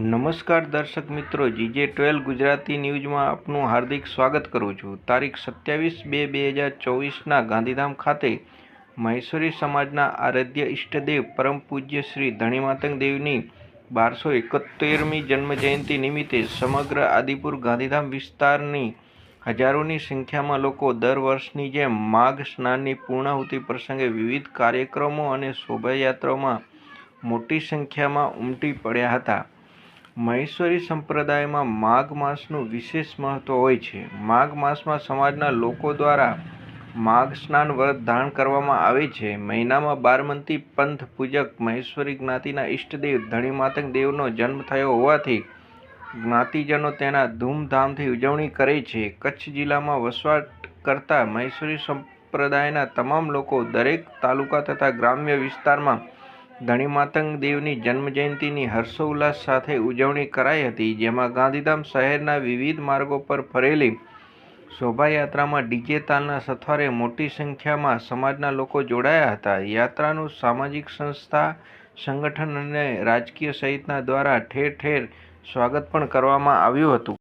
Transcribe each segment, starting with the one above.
નમસ્કાર દર્શક મિત્રો, જીજે ટ્વેલ્વ ગુજરાતી ન્યૂઝમાં આપનું હાર્દિક સ્વાગત કરું છું. તારીખ સત્યાવીસ બે બે હજાર ચોવીસના ગાંધીધામ ખાતે મહેશ્વરી સમાજના આરાધ્ય ઈષ્ટદેવ પરમ પૂજ્ય શ્રી ધણીમાતંગ દેવની બારસો એકોતેરમી જન્મજયંતિ નિમિત્તે સમગ્ર આદિપુર ગાંધીધામ વિસ્તારની હજારોની સંખ્યામાં લોકો દર વર્ષની જેમ માઘ સ્નાનની પૂર્ણાહુતિ પ્રસંગે વિવિધ કાર્યક્રમો અને શોભાયાત્રાઓમાં મોટી સંખ્યામાં ઉમટી પડ્યા હતા. મહેશ્વરી સંપ્રદાયમાં માઘ માસનું વિશેષ મહત્ત્વ હોય છે. માઘ માસમાં સમાજના લોકો દ્વારા માઘ સ્નાન વ્રત ધારણ કરવામાં આવે છે. મહિનામાં બારમંતી પંથ પૂજક મહેશ્વરી જ્ઞાતિના ઈષ્ટદેવ ધણીમાતંગ દેવનો જન્મ થયો હોવાથી જ્ઞાતિજનો તેના ધૂમધામથી ઉજવણી કરે છે. કચ્છ જિલ્લામાં વસવાટ કરતા મહેશ્વરી સંપ્રદાયના તમામ લોકો દરેક તાલુકા તથા ગ્રામ્ય વિસ્તારમાં ધણીમાતંગ દેવની જન્મજયંતિની હર્ષોલ્લાસ સાથે ઉજવણી કરાઈ હતી, જેમાં ગાંધીધામ શહેરના વિવિધ માર્ગો પર ફરેલી શોભાયાત્રામાં ડીજે તાલના સથવારે મોટી સંખ્યામાં સમાજના લોકો જોડાયા હતા. યાત્રાનું સામાજિક સંસ્થા, સંગઠન અને રાજકીય સહિતના દ્વારા ઠેર ઠેર સ્વાગત પણ કરવામાં આવ્યું હતું.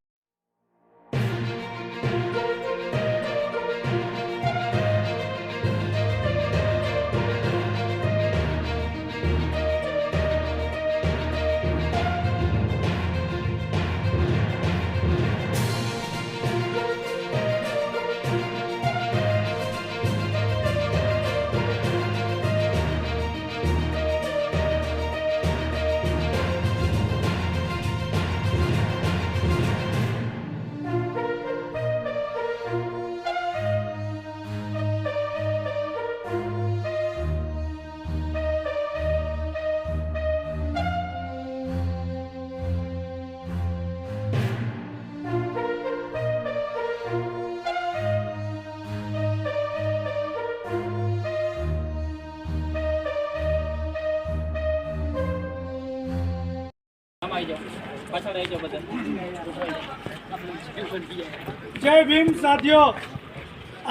જય ભીમ, સાથીઓ.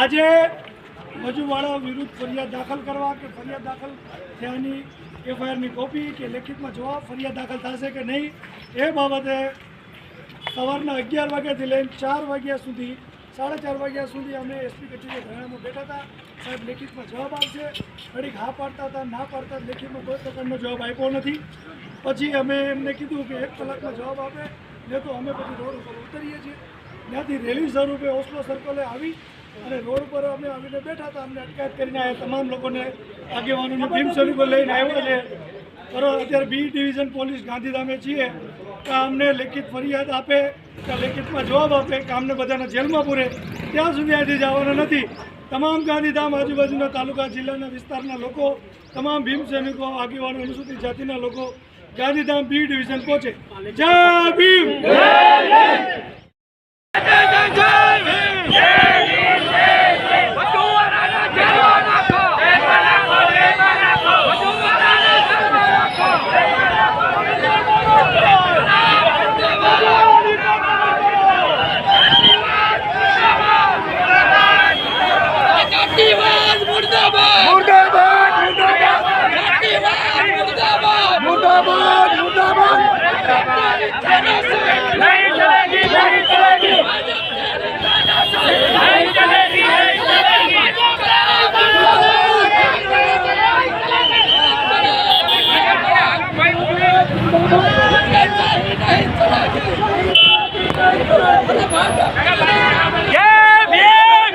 આજે મજુવાળા વિરુદ્ધ ફરિયાદ દાખલ કરવા કે ફરિયાદ દાખલ થયાની એફઆઈઆરની કોપી કે લેખિતમાં જોવા ફરિયાદ દાખલ થશે કે નહીં, એ બાબતે સવારના અગિયાર વાગ્યાથી લઈને ચાર વાગ્યા સુધી, સાડા ચાર વાગ્યા સુધી અમે એસપી કચેરી ધરણામાં બેઠા હતા. સાહેબ, લેખિતમાં જવાબ આવશે ઘડીક હા પાડતા હતા, ના પાડતા, લેખિતમાં કોઈ પ્રકારનો જવાબ આપ્યો નથી. પછી અમે એમને કીધું કે એક કલાકમાં જવાબ આપે ને તો અમે પછી રોડ ઉપર ઉતરીએ છીએ. ત્યાંથી રેલી સ્વરૂપે ઓસ્લો સર્કલે આવી અને રોડ ઉપર અમે આવીને બેઠા હતા. અમને અટકાયત કરીને આ તમામ લોકોને આગેવાનોને ભીમ સ્વરૂપે લઈને આવ્યા છે. બરાબર અત્યારે બી ડિવિઝન પોલીસ ગાંધીધામે છીએ. કે અમને લેખિત ફરિયાદ આપે કે લેખિતમાં જવાબ આપે કે અમને બધાને જેલમાં પૂરે. ત્યાં સુધી આજે જવાના નથી. તમામ ગાંધીધામ આજુબાજુના તાલુકા, જિલ્લાના વિસ્તારના લોકો, તમામ ભીમ સૈનિકો, આગેવાનો, અનુસૂચિત જાતિના લોકો ગાંધીધામ બી ડિવિઝન પહોંચે. જય ભીમ જાતિવાદ મુર્દાબાદ મુર્દાબાદ મુર્દાબાદ જાતિવાદ મુર્દાબાદ મુર્દાબાદ મુર્દાબાદ નહીં ચલેગી નહીં ચલેગી નહીં ચલેગી નહીં ચલેગી જય ભીમ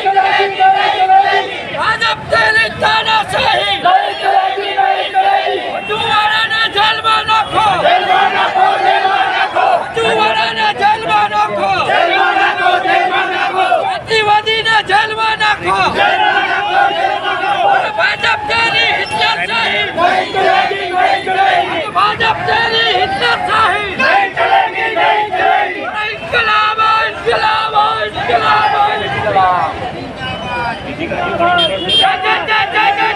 ભાજપ તેરી હિટલરશાહી નહીં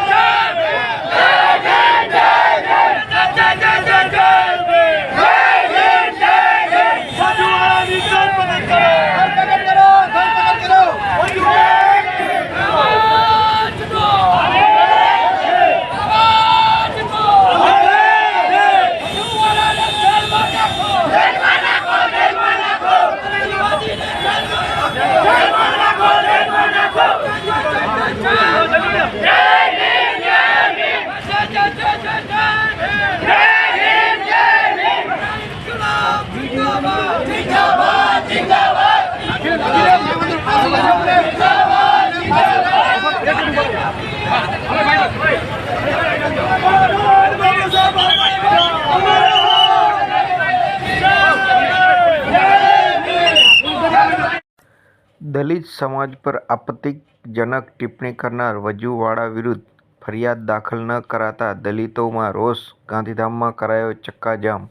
દલિત સમાજ પર આપત્તિજનક ટિપ્પણી કરનાર વજુવાળા વિરુદ્ધ ફરિયાદ દાખલ ન કરાતા દલિતોમાં રોષ ગાંધીધામમાં કરાયો ચક્કાજામ.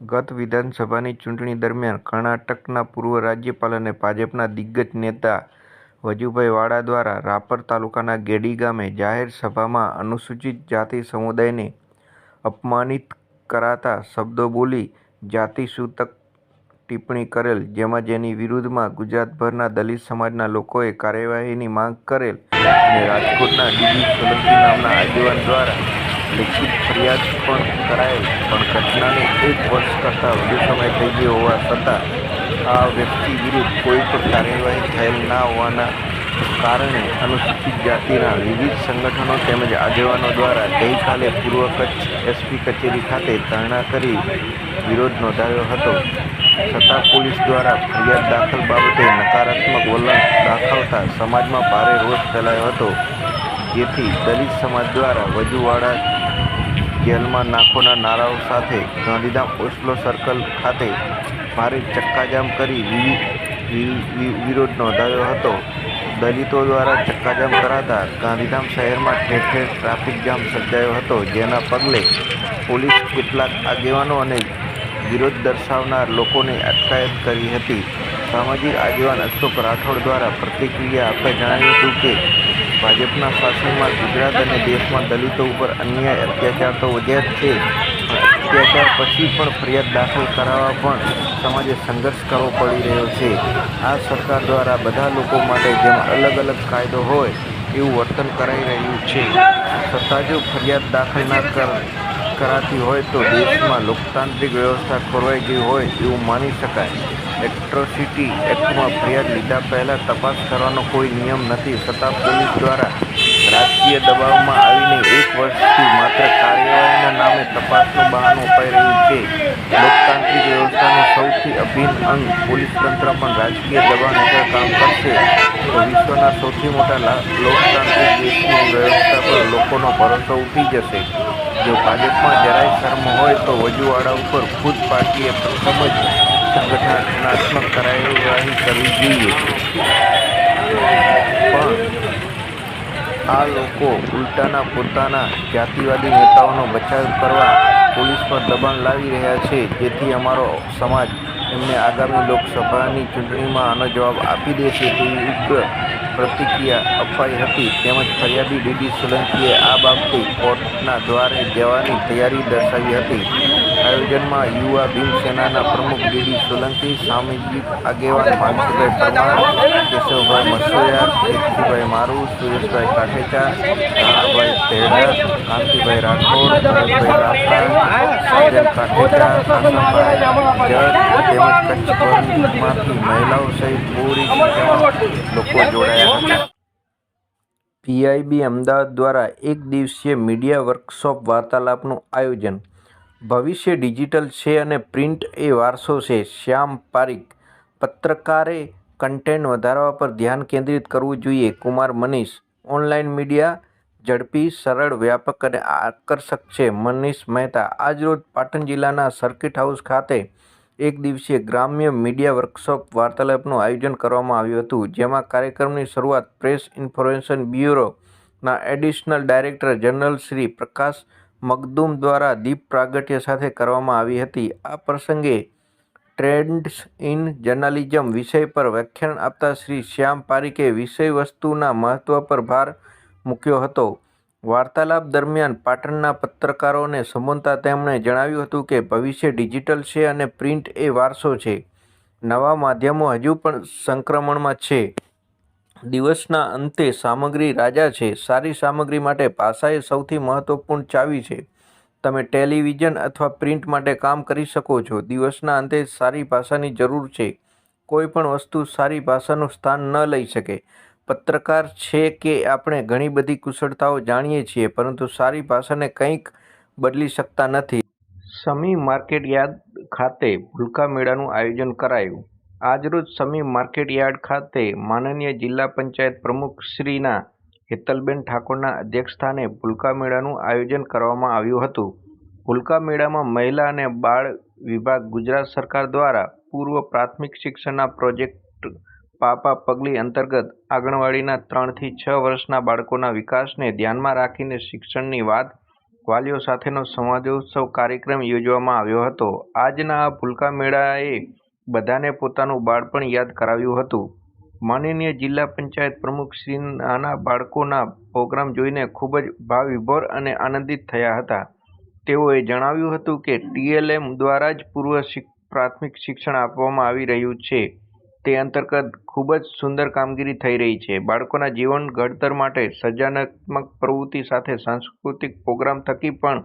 ગત વિધાનસભાની ચૂંટણી દરમિયાન કર્ણાટકના પૂર્વ રાજ્યપાલ અને ભાજપના દિગ્ગજ નેતા વજુભાઈ વાળા દ્વારા રાપર તાલુકાના ગેડી ગામે જાહેર સભામાં અનુસૂચિત જાતિ સમુદાયને અપમાનિત કરાતા શબ્દો બોલી જાતિસૂચક ટિપ્પણી કરેલ, જેમાં જેની વિરુદ્ધમાં ગુજરાતભરના દલિત સમાજના લોકોએ કાર્યવાહીની માંગ કરેલ અને રાજકોટના ડીજી સોલંકી નામના આગેવાન દ્વારા લેખિત ફરિયાદ પણ કરાયેલ. પણ ઘટનાને એક વર્ષ કરતાં વધુ સમય થઈ ગયો હોવા છતાં આ વ્યક્તિ વિરુદ્ધ કોઈ પણ કાર્યવાહી થયેલ ના હોવાના કારણે અનુસૂચિત જાતિના વિવિધ સંગઠનો તેમજ આગેવાનો દ્વારા ગઈકાલે પૂર્વ કચ્છ એસપી કચેરી ખાતે ધરણા કરી વિરોધ નોંધાવ્યો હતો. છતાં પોલીસ દ્વારા ફરિયાદ દાખલ બાબતે નકારાત્મક વલણ દાખવતા સમાજમાં ભારે રોષ ફેલાયો હતો. જેથી દલિત સમાજ દ્વારા વજુવાડા જેલમાં નાખોના નારાઓ સાથે ગાંધીધામ ઓસ્લો સર્કલ ખાતે ભારે ચક્કાજામ કરી વિરોધ નોંધાયો હતો. દલિતો દ્વારા ચક્કાજામ કરાતા ગાંધીધામ શહેરમાં ઠેર ઠેર ટ્રાફિક જામ સર્જાયો હતો. જેના પગલે પોલીસ કેટલાક આગેવાનો અને વિરોધ દર્શાવનાર લોકોને અટકાયત કરી હતી. સામાજિક આગેવાન અશોક રાઠોડ દ્વારા પ્રતિક્રિયા આપતા જણાવ્યું હતું કે, ભાજપના શાસનમાં ગુજરાત અને દેશમાં દલિતો ઉપર અન્યાય, અત્યાચાર તો વધ્યા જ છે અત્યાચાર પછી પણ ફરિયાદ દાખલ કરાવવા પણ સમાજે સંઘર્ષ કરવો પડી રહ્યો છે. આ સરકાર દ્વારા બધા લોકો માટે જેમાં અલગ અલગ કાયદો હોય, એવું વર્તન કરાઈ રહ્યું છે. સત્તા જો ફરિયાદ દાખલ ના કર કરાતી હોય તો દેશમાં લોકતાંત્રિક વ્યવસ્થા ખોરવાઈ ગઈ હોય એવું માની શકાય. એટ્રોસિટી એક્ટમાં ફરિયાદ લીધા પહેલાં તપાસ કરવાનો કોઈ નિયમ નથી. છતાં પોલીસ દ્વારા રાજકીય દબાવમાં આવીને એક વર્ષથી માત્ર કાર્યવાહીના નામે તપાસનું બહાનું અપાઈ રહ્યું છે. લોકતાંત્રિક વ્યવસ્થાનું સૌથી અભિન્ન અંગ પોલીસ તંત્ર પણ રાજકીય દબાણ હેઠળ કામ કરશે. તો વિશ્વના સૌથી મોટા લોકતાંત્રિક દેશની વ્યવસ્થા પર લોકોનો ભરોસો ઉઠી જશે. જો ભાજપમાં જરાય શર્મ હોય તો વજુવાડા ઉપર ખુદ પાર્ટીએ પ્રથમ જ સંગઠનાત્મક કાર્યવાહી કરવી જોઈએ. પણ આ લોકો ઉલટાના પોતાના જાતિવાદી નેતાઓનો બચાવ કરવા પોલીસ પર દબાણ લાવી રહ્યા છે, જેથી અમારો સમાજ એમને આગામી લોકસભાની ચૂંટણીમાં આનો જવાબ આપી દેશે તેવી ઉગ્ર પ્રતિક્રિયા અપાઈ હતી. તેમજ ફરિયાદી ડીડી સોલંકીએ આ બાબતે કોર્ટના દ્વારે જવાની તૈયારી દર્શાવી હતી. આયોજનમાં યુવા ભીમસેનાના પ્રમુખ ડીડી સોલંકી સામાજિક આગેવાન માનસુભાઈ પરમાર, કેશવભાઈ મસોયા કીર્તિભાઈ મારુ, સુરેશભાઈ કાઠેચા નાણાભાઈ તેડર કાંતિભાઈ રાઠોડ, ભરતભાઈ રાઠા સજ્જન કાઠેચા તેમજ કચ્છમાંથી મહિલાઓ સહિત પૂરી લોકો જોડાયા હતા. પીઆઈબી અમદાવાદ દ્વારા એક દિવસીય મીડિયા વર્કશોપ વાર્તાલાપનું આયોજન ભવિષ્ય ડિજિટલ છે અને પ્રિન્ટ એ વારસો છે. શ્યામ પારીખ, પત્રકારે કન્ટેન્ટ વધારવા પર ધ્યાન કેન્દ્રિત કરવું જોઈએ. કુમાર મનીષ ઓનલાઈન મીડિયા ઝડપી, સરળ, વ્યાપક અને આકર્ષક છે. મનીષ મહેતા, આજરોજ પાટણ જિલ્લાના સર્કિટ હાઉસ ખાતે એક દિવસીય ગ્રામ્ય મીડિયા વર્કશોપ વાર્તાલાપનું આયોજન કરવામાં આવ્યું હતું, જેમાં કાર્યક્રમની શરૂઆત press information બ્યુરોના additional director general Shri Prakash Magdum દ્વારા દીપ પ્રાગટ્ય સાથે કરવામાં આવી હતી. આ પ્રસંગે ટ્રેન્ડ્સ ઇન જર્નાલિઝમ વિષય પર વ્યાખ્યાન આપતા શ્રી શ્યામ પારીકે વિષય વસ્તુના મહત્વ પર ભાર મૂક્યો હતો. વાર્તાલાપ દરમિયાન પાટણના પત્રકારોને સંબોધતા તેમણે જણાવ્યું હતું કે, ભવિષ્ય ડિજિટલ છે અને પ્રિન્ટ એ વારસો છે. નવા માધ્યમો હજુ પણ સંક્રમણમાં છે. દિવસના અંતે સામગ્રી રાજા છે. સારી સામગ્રી માટે ભાષા એ સૌથી મહત્વપૂર્ણ ચાવી છે. તમે ટેલિવિઝન અથવા પ્રિન્ટ માટે કામ કરી શકો છો. દિવસના અંતે સારી ભાષાની જરૂર છે. કોઈ પણ વસ્તુ સારી ભાષાનું સ્થાન ન લઈ શકે. પત્રકાર છે કે આપણે ઘણી બધી કુશળતાઓ જાણીએ છીએ, પરંતુ સારી ભાષાને કંઈક બદલી શકતા નથી. સમી માર્કેટ યાદ ખાતે ભૂલકા મેળાનું આયોજન કરાયું. આજરોજ સમી માર્કેટ યાર્ડ ખાતે માનનીય જિલ્લા પંચાયત પ્રમુખ શ્રીના હેતલબેન ઠાકોરના અધ્યક્ષસ્થાને ભૂલકા મેળાનું આયોજન કરવામાં આવ્યું હતું. ભૂલકા મેળામાં મહિલા અને બાળ વિભાગ ગુજરાત સરકાર દ્વારા પૂર્વ પ્રાથમિક શિક્ષણના પ્રોજેક્ટ પાપા પગલી અંતર્ગત આંગણવાડીના ત્રણથી છ વર્ષના બાળકોના વિકાસને ધ્યાનમાં રાખીને શિક્ષણની વાત વાલીઓ સાથેનો સંવાદોત્સવ કાર્યક્રમ યોજવામાં આવ્યો હતો. આજના આ ભૂલકા મેળાએ બધાને પોતાનું બાળપણ યાદ કરાવ્યું હતું. માનનીય જિલ્લા પંચાયત પ્રમુખ શ્રી નાના બાળકોના પ્રોગ્રામ જોઈને ખૂબ જ ભાવવિભોર અને આનંદિત થયા હતા. તેઓએ જણાવ્યું હતું કે ટીએલએમ દ્વારા જ પૂર્વ પ્રાથમિક શિક્ષણ આપવામાં આવી રહ્યું છે. તે અંતર્ગત ખૂબ જ સુંદર કામગીરી થઈ રહી છે. બાળકોના જીવન ઘડતર માટે સર્જનાત્મક પ્રવૃત્તિ સાથે સાંસ્કૃતિક પ્રોગ્રામ થકી પણ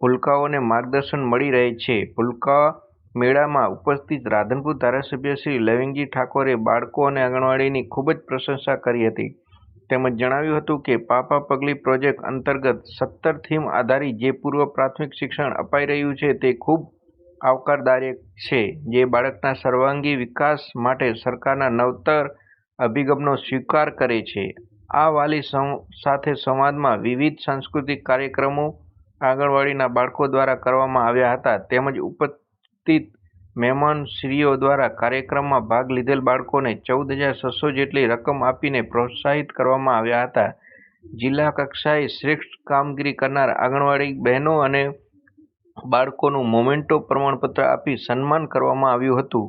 ભૂલકાઓને માર્ગદર્શન મળી રહે છે. ભૂલકા મેળામાં ઉપસ્થિત રાધનપુર ધારાસભ્ય શ્રી લવિંગજી ઠાકોરે બાળકો અને આંગણવાડીની ખૂબ જ પ્રશંસા કરી હતી. તેમજ જણાવ્યું હતું કે પાપા પગલી પ્રોજેક્ટ અંતર્ગત સત્તર થીમ આધારિત જે પૂર્વ પ્રાથમિક શિક્ષણ અપાઈ રહ્યું છે તે ખૂબ આવકારદાયક છે. જે બાળકના સર્વાંગી વિકાસ માટે સરકારના નવતર અભિગમનો સ્વીકાર કરે છે. આ વાલી સાથે સંવાદમાં વિવિધ સાંસ્કૃતિક કાર્યક્રમો આંગણવાડીના બાળકો દ્વારા કરવામાં આવ્યા હતા. તેમજ ઉપસ્થિત મહેમાનશ્રીઓ દ્વારા કાર્યક્રમમાં ભાગ લીધેલ બાળકોને ચૌદ હજાર છસો જેટલી રકમ આપીને પ્રોત્સાહિત કરવામાં આવ્યા હતા. જિલ્લા કક્ષાએ શ્રેષ્ઠ કામગીરી કરનાર આંગણવાડી બહેનો અને બાળકોનું મોમેન્ટો પ્રમાણપત્ર આપી સન્માન કરવામાં આવ્યું હતું.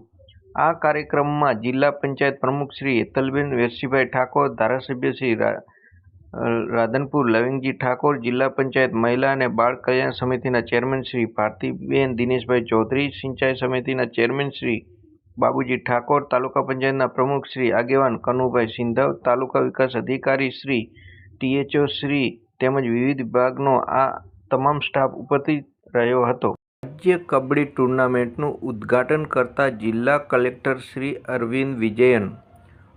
આ કાર્યક્રમમાં જિલ્લા પંચાયત પ્રમુખ શ્રી હેતલબેન વેરશીભાઈ ઠાકોર, ધારાસભ્ય શ્રી રાધનપુર લવિંગજી ઠાકોર, જિલ્લા પંચાયત મહિલા અને બાળ કલ્યાણ સમિતિના ચેરમેન શ્રી ભારતીબેન દિનેશભાઈ ચૌધરી, સિંચાઈ સમિતિના ચેરમેન શ્રી બાબુજી ઠાકોર, તાલુકા પંચાયતના પ્રમુખ શ્રી આગેવાન કનુભાઈ સિંધવ, તાલુકા વિકાસ અધિકારી શ્રી ટીએચઓ શ્રી તેમજ વિવિધ વિભાગનો આ તમામ સ્ટાફ ઉપસ્થિત રહ્યો હતો. રાજ્ય કબડ્ડી ટુર્નામેન્ટનું ઉદ્ઘાટન કરતા જિલ્લા કલેક્ટર શ્રી અરવિંદ વિજયન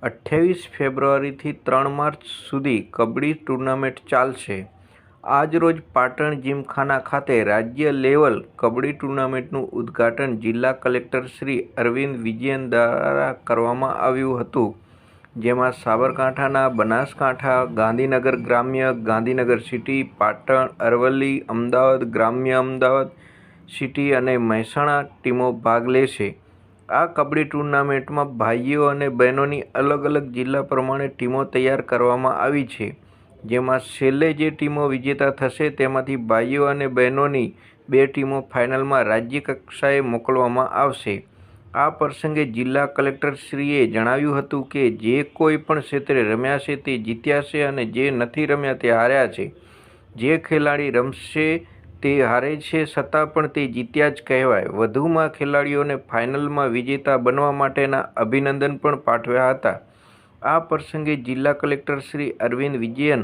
અઠ્યાવીસ ફેબ્રુઆરીથી ત્રણ માર્ચ સુધી કબડ્ડી ટુર્નામેન્ટ ચાલશે. આજરોજ પાટણ જીમખાના ખાતે રાજ્ય લેવલ કબડ્ડી ટુર્નામેન્ટનું ઉદ્ઘાટન જિલ્લા કલેક્ટર શ્રી અરવિંદ વિજયન દ્વારા કરવામાં આવ્યું હતું, જેમાં સાબરકાંઠાના બનાસકાંઠા, ગાંધીનગર ગ્રામ્ય, ગાંધીનગર સિટી, પાટણ, અરવલ્લી, અમદાવાદ, ગ્રામ્ય અમદાવાદ સિટી અને મહેસાણા ટીમો ભાગ લેશે. આ કબડ્ડી ટુર્નામેન્ટમાં ભાઈઓ અને બહેનોની અલગ અલગ જિલ્લા પ્રમાણે ટીમો તૈયાર કરવામાં આવી છે. જેમાં છેલ્લે જે ટીમો વિજેતા થશે તેમાંથી ભાઈઓ અને બહેનોની બે ટીમો ફાઇનલમાં રાજ્ય કક્ષાએ મોકલવામાં આવશે. આ પ્રસંગે જિલ્લા કલેક્ટરશ્રીએ જણાવ્યું હતું કે જે કોઈ પણ ક્ષેત્રે રમ્યા છે તે જીત્યા છે અને જે નથી રમ્યા તે હાર્યા છે. જે ખેલાડી રમશે તે હારે છે છતાં પણ તે જીત્યા જ કહેવાય. વધુમાં ખેલાડીઓને ફાઇનલમાં વિજેતા બનવા માટેના અભિનંદન પણ પાઠવ્યા હતા. આ પ્રસંગે જિલ્લા કલેક્ટર શ્રી અરવિંદ વિજયન,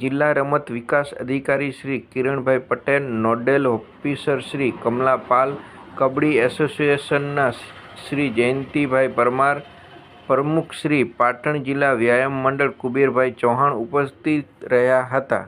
જિલ્લા રમત વિકાસ અધિકારી શ્રી કિરણભાઈ પટેલ, નોડેલ ઓફિસર શ્રી કમલા પાલ કબડ્ડી એસોસિએશનના શ્રી જયંતિભાઈ પરમાર, પ્રમુખ શ્રી પાટણ જિલ્લા વ્યાયામ મંડળ કુબેરભાઈ ચૌહાણ ઉપસ્થિત રહ્યા હતા.